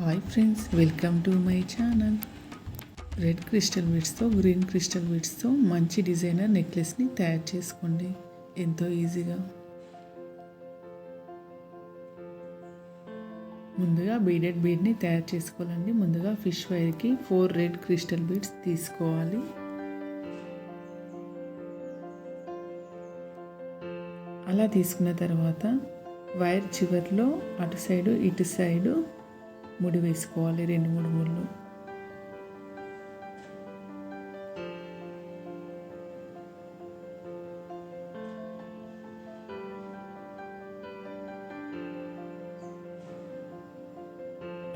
Hi friends welcome to my channel red crystal బీడ్స్తో green crystal బీడ్స్తో మంచి designer నెక్లెస్ని తయారు చేసుకోండి. ఎంతో ఈజీగా ముందుగా బీడెడ్ బీడ్ని తయారు చేసుకోవాలండి. ముందుగా ఫిష్ వైర్కి ఫోర్ రెడ్ క్రిస్టల్ బీడ్స్ తీసుకోవాలి. అలా తీసుకున్న తర్వాత వైర్ చివరిలో అటు సైడు ఇటు సైడు ముడి వేసుకోవాలి రెండు మూడు ముళ్ళు.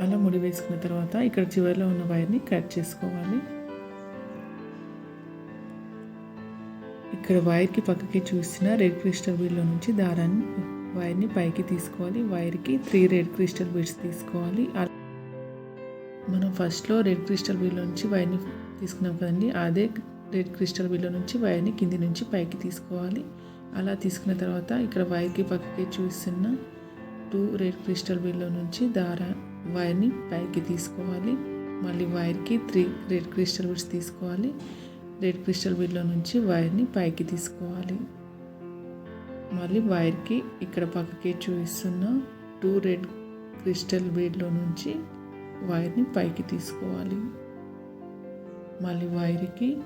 అలా ముడి వేసుకున్న తర్వాత ఇక్కడ చివరిలో ఉన్న వైర్ని కట్ చేసుకోవాలి. ఇక్కడ వైర్కి పక్కకి చూసిన రెడ్ క్రిస్టల్ బీడ్లో నుంచి దారాన్ని వైర్ని పైకి తీసుకోవాలి. వైర్కి త్రీ రెడ్ క్రిస్టల్ బీడ్స్ తీసుకోవాలి. మనం ఫస్ట్లో రెడ్ క్రిస్టల్ బిల్లో నుంచి వైర్ని తీసుకున్నాం కదండి. అదే రెడ్ క్రిస్టల్ బిల్లో నుంచి వైర్ని కింది నుంచి పైకి తీసుకోవాలి. అలా తీసుకున్న తర్వాత ఇక్కడ వైర్కి పక్కకి చూస్తున్న టూ రెడ్ క్రిస్టల్ బిల్లో నుంచి దారా వైర్ని పైకి తీసుకోవాలి. మళ్ళీ వైర్కి త్రీ రెడ్ క్రిస్టల్ బీడ్స్ తీసుకోవాలి. రెడ్ క్రిస్టల్ బిల్లో నుంచి వైర్ని పైకి తీసుకోవాలి. మళ్ళీ వైర్కి ఇక్కడ పక్కకి చూపిస్తున్న టూ రెడ్ క్రిస్టల్ బీడ్లో నుంచి వైర్ని పైకి తీసుకోవాలి. మళ్ళీ వైర్కి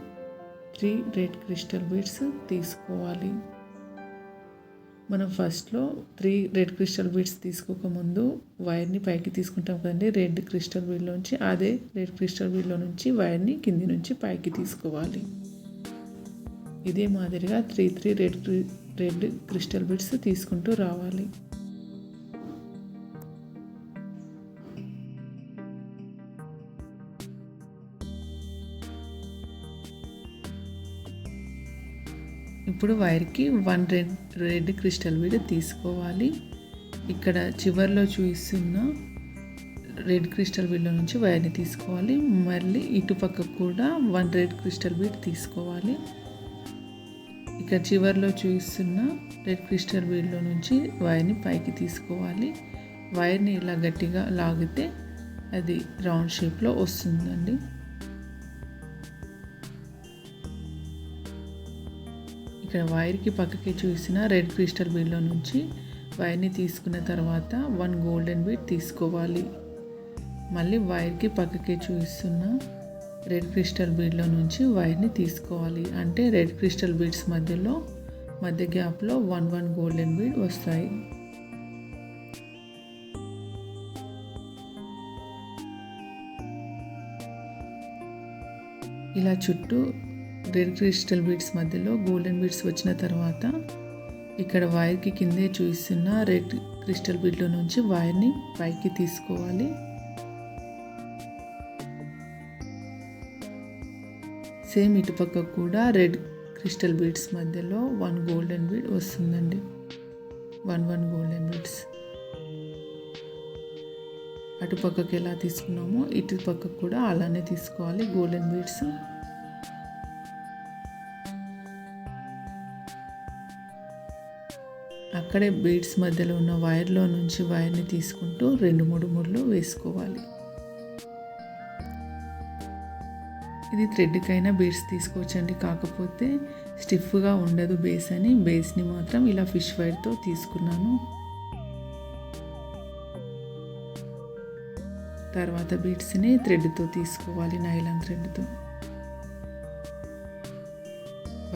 త్రీ రెడ్ క్రిస్టల్ బీడ్స్ తీసుకోవాలి. మనం ఫస్ట్లో త్రీ రెడ్ క్రిస్టల్ బీడ్స్ తీసుకోకముందు వైర్ని పైకి తీసుకుంటాం కదండి రెడ్ క్రిస్టల్ బీడ్లోంచి అదే రెడ్ క్రిస్టల్ బీడ్లో నుంచి వైర్ని కింది నుంచి పైకి తీసుకోవాలి. ఇదే మాదిరిగా three three red red crystal beads తీసుకుంటూ రావాలి. ఇప్పుడు వైర్కి one red red crystal bead తీసుకోవాలి. ఇక్కడ చివరిలో చూపిస్తున్న రెడ్ క్రిస్టల్ బీడ్లో నుంచి వైర్ని తీసుకోవాలి. మళ్ళీ ఇటుపక్క కూడా వన్ రెడ్ క్రిస్టల్ బీడ్ తీసుకోవాలి. ఇక్కడ చివరిలో చూపిస్తున్న రెడ్ క్రిస్టల్ బీడ్లో నుంచి వైర్ని పైకి తీసుకోవాలి. వైర్ని ఇలా గట్టిగా లాగితే అది రౌండ్ షేప్లో వస్తుందండి. ఇక్కడ వైర్కి పక్కకి చూసిన రెడ్ క్రిస్టల్ బీడ్లో నుంచి వైర్ని తీసుకున్న తర్వాత వన్ గోల్డెన్ బీడ్ తీసుకోవాలి. మళ్ళీ వైర్కి పక్కకి చూస్తున్న రెడ్ క్రిస్టల్ బీడ్లో నుంచి వైర్ని తీసుకోవాలి. అంటే రెడ్ క్రిస్టల్ బీడ్స్ మధ్యలో మధ్య గ్యాప్లో వన్ వన్ గోల్డెన్ బీడ్ వస్తాయి. ఇలా చుట్టూ రెడ్ క్రిస్టల్ బీడ్స్ మధ్యలో గోల్డెన్ బీడ్స్ వచ్చిన తర్వాత ఇక్కడ వైర్కి కిందే చూస్తున్న రెడ్ క్రిస్టల్ బీడ్లో నుంచి వైర్ని పైకి తీసుకోవాలి. సేమ్ ఇటుపక్క కూడా రెడ్ క్రిస్టల్ బీడ్స్ మధ్యలో వన్ గోల్డెన్ బీడ్ వస్తుందండి. One one golden beads. అటుపక్కకి ఎలా తీసుకున్నామో ఇటు పక్కకు కూడా అలానే తీసుకోవాలి గోల్డెన్ బీడ్స్. అక్కడే బీడ్స్ మధ్యలో ఉన్న వైర్లో నుంచి వైర్ని తీసుకుంటూ రెండు మూడు ముళ్ళు వేసుకోవాలి. ఇది థ్రెడ్కైనా బీడ్స్ తీసుకోవచ్చండి. కాకపోతే స్టిఫ్గా ఉండదు బేస్ అని. బేస్ని మాత్రం ఇలా ఫిష్ వైర్తో తీసుకున్నాను. తర్వాత బీడ్స్ని థ్రెడ్తో తీసుకోవాలి నైలాన్ థ్రెడ్తో.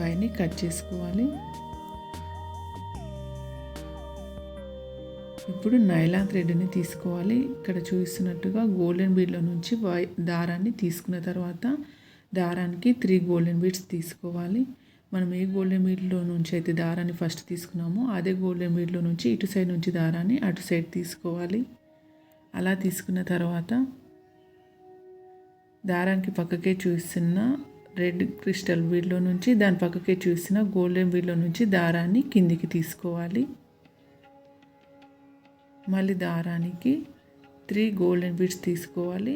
వైర్ని కట్ చేసుకోవాలి. ఇప్పుడు నైలాన్ థ్రెడ్ని తీసుకోవాలి. ఇక్కడ చూస్తున్నట్టుగా గోల్డెన్ బీడ్లో నుంచి వై దారాన్ని తీసుకున్న తర్వాత దారానికి త్రీ గోల్డెన్ బీడ్స్ తీసుకోవాలి. మనం ఏ గోల్డెన్ బీడ్లో నుంచి అయితే దారాన్ని ఫస్ట్ తీసుకున్నామో అదే గోల్డెన్ బీడ్లో నుంచి ఇటు సైడ్ నుంచి దారాన్ని అటు సైడ్ తీసుకోవాలి. అలా తీసుకున్న తర్వాత దారానికి పక్కకే చూస్తున్న రెడ్ క్రిస్టల్ బీడ్లో నుంచి దాని పక్కకే చూసిన గోల్డెన్ బీడ్లో నుంచి దారాన్ని కిందికి తీసుకోవాలి. మళ్ళీ దారానికి త్రీ గోల్డెన్ బీడ్స్ తీసుకోవాలి.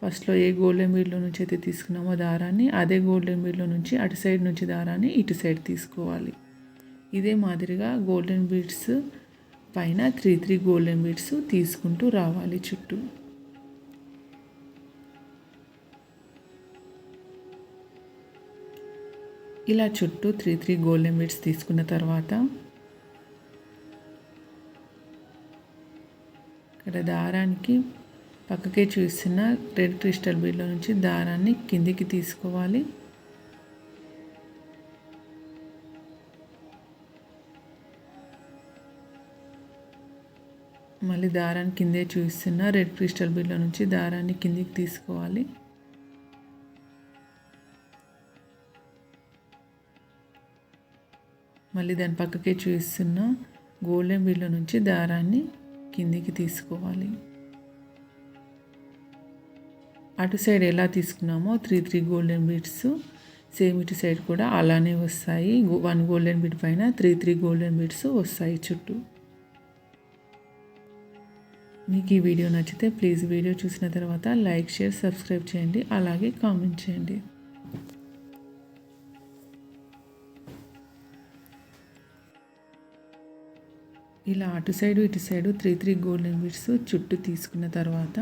ఫస్ట్లో ఏ గోల్డెన్ బీడ్లో నుంచి అయితే తీసుకున్నామో దారాన్ని అదే గోల్డెన్ బీడ్లో నుంచి అటు సైడ్ నుంచి దారాన్ని ఇటు సైడ్ తీసుకోవాలి. ఇదే మాదిరిగా గోల్డెన్ బీడ్స్ పైన త్రీ త్రీ గోల్డెన్ బీడ్స్ తీసుకుంటూ రావాలి చుట్టూ. ఇలా చుట్టూ త్రీ త్రీ గోల్డెన్ బీడ్స్ తీసుకున్న తర్వాత ఇక్కడ దారానికి పక్కకే చూసిన రెడ్ క్రిస్టల్ బీడ్లో నుంచి దారాన్ని కిందికి తీసుకోవాలి. మళ్ళీ దారాన్ని కిందే చూస్తున్న రెడ్ క్రిస్టల్ బీడ్లో నుంచి దారాన్ని కిందికి తీసుకోవాలి. మళ్ళీ దాని పక్కకే చూస్తున్న గోల్డెన్ బీడ్లో నుంచి దారాన్ని కిందికి తీసుకోవాలి. అటు సైడ్ ఎలా తీసుకున్నామో three three golden beads same ఇటు సైడ్ కూడా అలానే వస్తాయి. వన్ గోల్డెన్ బీడ్ పైన త్రీ త్రీ గోల్డెన్ బీడ్స్ వస్తాయి చుట్టూ. మీకు ఈ వీడియో నచ్చితే ప్లీజ్ వీడియో చూసిన తర్వాత లైక్ షేర్ సబ్స్క్రైబ్ చేయండి. అలాగే కామెంట్ చేయండి. ఇలా అటు సైడు ఇటు side three three golden beads చుట్టూ తీసుకున్న తర్వాత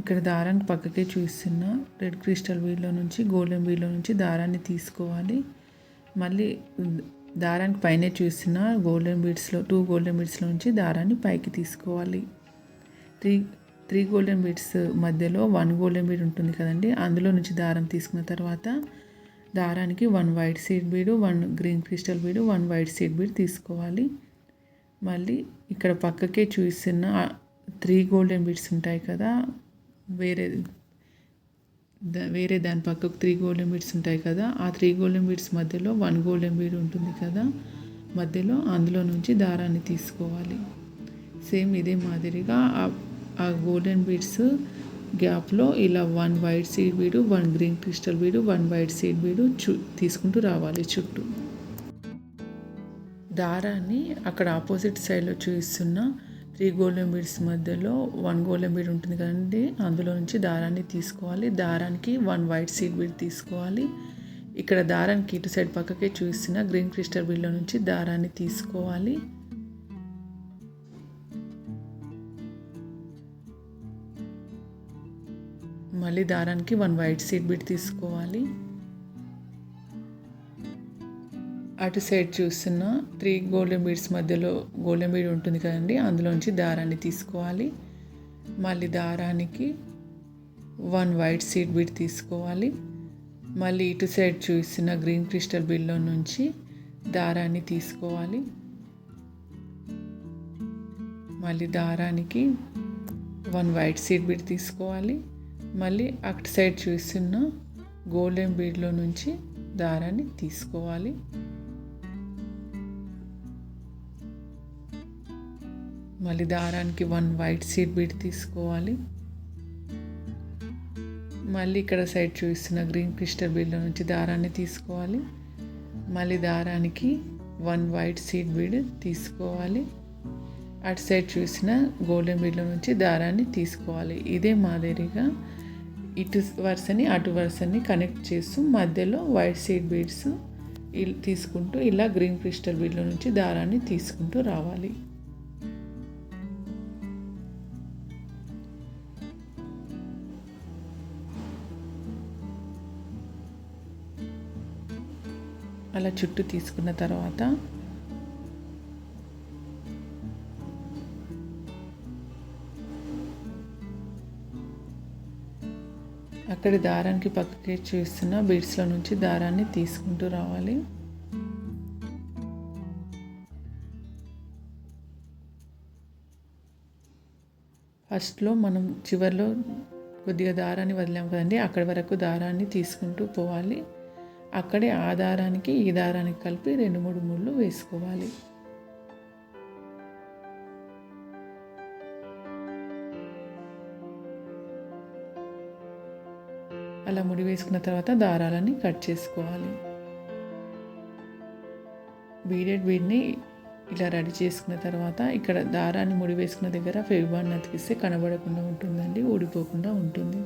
ఇక్కడ దారాన్ని పక్కకే చూస్తున్న రెడ్ క్రిస్టల్ వీల్లో నుంచి గోల్డెన్ వీల్లో నుంచి దారాన్ని తీసుకోవాలి. మళ్ళీ దారానికి పైనే చూస్తున్న గోల్డెన్ బీడ్స్లో టూ గోల్డెన్ బీడ్స్లో నుంచి దారాన్ని పైకి తీసుకోవాలి. త్రీ త్రీ గోల్డెన్ బీడ్స్ మధ్యలో వన్ గోల్డెన్ బీడ్ ఉంటుంది కదండి. అందులో నుంచి దారం తీసుకున్న తర్వాత దారానికి one white seed bead one green crystal bead one white seed bead తీసుకోవాలి. మళ్ళీ ఇక్కడ పక్కకే చూస్తున్న త్రీ గోల్డెన్ బీడ్స్ ఉంటాయి కదా వేరే వేరే దాని పక్కకు త్రీ గోల్డెన్ బీడ్స్ ఉంటాయి కదా ఆ త్రీ గోల్డెన్ బీడ్స్ మధ్యలో వన్ గోల్డెన్ బీడ్ ఉంటుంది కదా మధ్యలో అందులో నుంచి దారాన్ని తీసుకోవాలి. సేమ్ ఇదే మాదిరిగా ఆ గోల్డెన్ బీడ్స్ గ్యాప్లో ఇలా one white seed bead one green crystal bead one white seed bead చు తీసుకుంటూ రావాలి చుట్టూ. దారాన్ని అక్కడ ఆపోజిట్ సైడ్లో చూపిస్తున్న త్రీ గోల్డెన్ బీడ్స్ మధ్యలో వన్ గోల్డెన్ బీడ్ ఉంటుంది కదండి అందులో నుంచి దారాన్ని తీసుకోవాలి. దారానికి వన్ వైట్ సీడ్ బీడ్ తీసుకోవాలి. ఇక్కడ దారానికి ఇటు సైడ్ పక్కకే చూస్తున్న గ్రీన్ క్రిస్టల్ బీడ్లో నుంచి దారాన్ని తీసుకోవాలి. మళ్ళీ దారానికి వన్ వైట్ సీడ్ బిట్ తీసుకోవాలి. అటు సైడ్ చూస్తున్న త్రీ గోల్డెన్ బీడ్స్ మధ్యలో గోల్డెన్ బీడ్ ఉంటుంది కదండి అందులోంచి దారాన్ని తీసుకోవాలి. మళ్ళీ దారానికి వన్ వైట్ సీడ్ బీడ్ తీసుకోవాలి. మళ్ళీ ఇటు సైడ్ చూస్తున్న గ్రీన్ క్రిస్టల్ బిల్లో నుంచి దారాన్ని తీసుకోవాలి. మళ్ళీ దారానికి వన్ వైట్ సీడ్ బీడ్ తీసుకోవాలి. మళ్ళీ అటు సైడ్ చూస్తున్న గోల్డెన్ బీడ్లో నుంచి దారాన్ని తీసుకోవాలి. మళ్ళీ దారానికి వన్ వైట్ సీడ్ బీడ్ తీసుకోవాలి. మళ్ళీ ఇక్కడ సైడ్ చూస్తున్న గ్రీన్ క్రిస్టల్ బీడ్లో నుంచి దారాన్ని తీసుకోవాలి. మళ్ళీ దారానికి వన్ వైట్ సీడ్ బీడ్ తీసుకోవాలి. అటు సైడ్ చూసిన గోల్డెన్ బీడ్లో నుంచి దారాన్ని తీసుకోవాలి. ఇదే మాదిరిగా ఇటు వరుసని అటు వరుసని కనెక్ట్ చేస్తూ మధ్యలో వైట్ సీడ్ బీడ్స్ తీసుకుంటూ ఇలా గ్రీన్ క్రిస్టల్ బీడ్ల నుంచి దారాన్ని తీసుకుంటూ రావాలి. అలా చుట్టూ తీసుకున్న తర్వాత అక్కడి దారానికి పక్కకి చూస్తున్న బీడ్స్లో నుంచి దారాన్ని తీసుకుంటూ రావాలి. ఫస్ట్లో మనం చివరిలో కొద్దిగా దారాన్ని వదిలాం కదండి అక్కడి వరకు దారాన్ని తీసుకుంటూ పోవాలి. అక్కడే ఆ దారానికి ఈ దారానికి కలిపి రెండు మూడు ముళ్ళు వేసుకోవాలి. అలా ముడి వేసుకున్న తర్వాత దారాలని కట్ చేసుకోవాలి. బీడెడ్ బీడ్ని ఇలా రెడీ చేసుకున్న తర్వాత ఇక్కడ దారాన్ని ముడి వేసుకున్న దగ్గర ఫెవిబాన్ అతికిస్తే కనబడకుండా ఉంటుందండి ఊడిపోకుండా ఉంటుంది.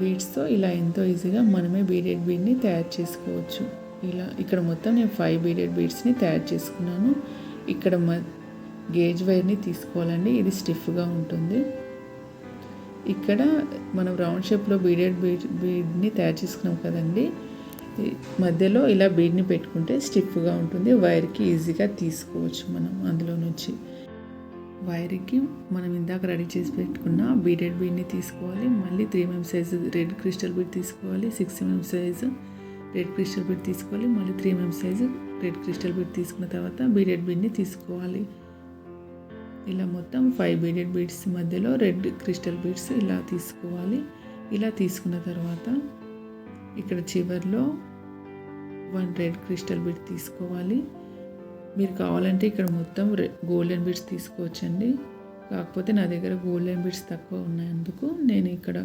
బీడ్స్తో ఇలా ఎంతో ఈజీగా మనమే బీడెడ్ బీడ్ని తయారు చేసుకోవచ్చు. ఇలా ఇక్కడ మొత్తం నేను ఫైవ్ బీడెడ్ బీడ్స్ని తయారు చేసుకున్నాను. ఇక్కడ మ గేజ్ వైర్ని తీసుకోవాలండి ఇది స్టిఫ్గా ఉంటుంది. ఇక్కడ మనం రౌండ్ షేప్లో బీడెడ్ బీడ్ బీడ్ని తయారు చేసుకున్నాం కదండి. మధ్యలో ఇలా బీడ్ని పెట్టుకుంటే స్టిఫ్గా ఉంటుంది. వైర్కి ఈజీగా తీసుకోవచ్చు మనం అందులో నుంచి. వైర్కి మనం ఇందాక రెడీ చేసి పెట్టుకున్న బీడెడ్ బీడ్ని తీసుకోవాలి. మళ్ళీ three mm size red crystal bead తీసుకోవాలి. Six mm size red crystal bead తీసుకోవాలి. మళ్ళీ three mm size red crystal bead తీసుకున్న తర్వాత బీడెడ్ బీడ్ని తీసుకోవాలి. ఇలా మొత్తం ఫైవ్ బీడెడ్ బీడ్స్ మధ్యలో రెడ్ క్రిస్టల్ బీడ్స్ ఇలా తీసుకోవాలి. ఇలా తీసుకున్న తర్వాత ఇక్కడ చివర్లో వన్ రెడ్ క్రిస్టల్ బీడ్ తీసుకోవాలి. మీరు కావాలంటే ఇక్కడ మొత్తం గోల్డెన్ బీడ్స్ తీసుకోవచ్చండి. కాకపోతే నా దగ్గర గోల్డెన్ బీడ్స్ తక్కువ ఉన్నందుకు నేను ఇక్కడ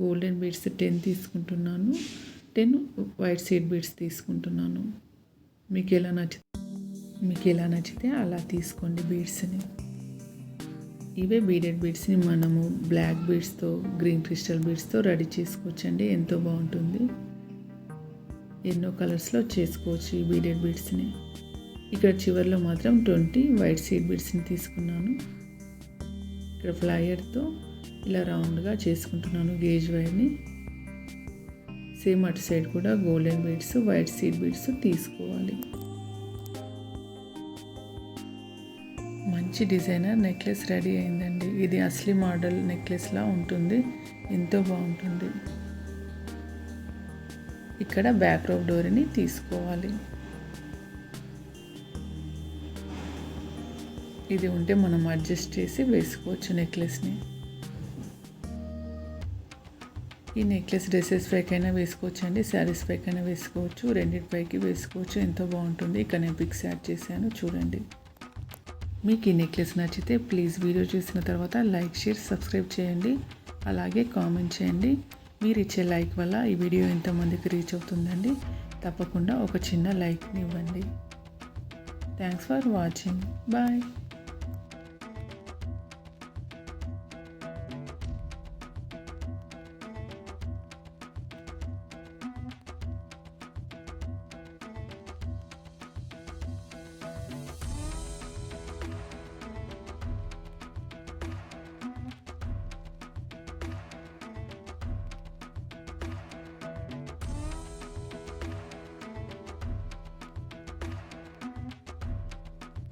గోల్డెన్ బీడ్స్ టెన్ తీసుకుంటున్నాను. టెన్ వైట్ సీడ్ బీడ్స్ తీసుకుంటున్నాను. మీకు ఎలా నచ్చితే మీకు ఎలా నచ్చితే అలా తీసుకోండి బీడ్స్ని ఇవే బీడెడ్ బీడ్స్ని మనము బ్లాక్ బీడ్స్తో గ్రీన్ క్రిస్టల్ బీడ్స్తో రెడీ చేసుకోవచ్చండి. ఎంతో బాగుంటుంది. ఎన్నో కలర్స్లో చేసుకోవచ్చు ఈ బీడెడ్ బీడ్స్ని ఇక్కడ చివరిలో మాత్రం ట్వంటీ వైట్ సీడ్ బీడ్స్ని తీసుకున్నాను. ఇక్కడ ఫ్లయర్తో ఇలా రౌండ్గా చేసుకుంటున్నాను గేజ్ వైర్ని సేమ్ అటు సైడ్ కూడా golden beads white seed beads తీసుకోవాలి. మంచి డిజైనర్ నెక్లెస్ రెడీ అయిందండి. ఇది అసలీ మోడల్ నెక్లెస్లా ఉంటుంది. ఎంతో బాగుంటుంది. ఇక్కడ బ్యాక్ రోప్ డోరీని తీసుకోవాలి. ఇది ఉంటే మనం అడ్జస్ట్ చేసి వేసుకోవచ్చు నెక్లెస్ని ఈ నెక్లెస్ డ్రెస్సెస్ పైకైనా వేసుకోవచ్చు అండి శారీస్ పైకైనా వేసుకోవచ్చు. రెండింటిపైకి వేసుకోవచ్చు. ఎంతో బాగుంటుంది. ఇక్కడ నేను పిక్స్ యాడ్ చేశాను. చూడండి. మీకు ఈ నెక్లెస్ నచ్చితే ప్లీజ్ వీడియో చూసిన తర్వాత లైక్ షేర్ సబ్స్క్రైబ్ చేయండి. అలాగే కామెంట్ చేయండి. మీరు ఇచ్చే లైక్ వల్ల ఈ వీడియో ఎంతమందికి రీచ్ అవుతుందండి? తప్పకుండా ఒక చిన్న లైక్ని ఇవ్వండి. Thanks for watching. బాయ్.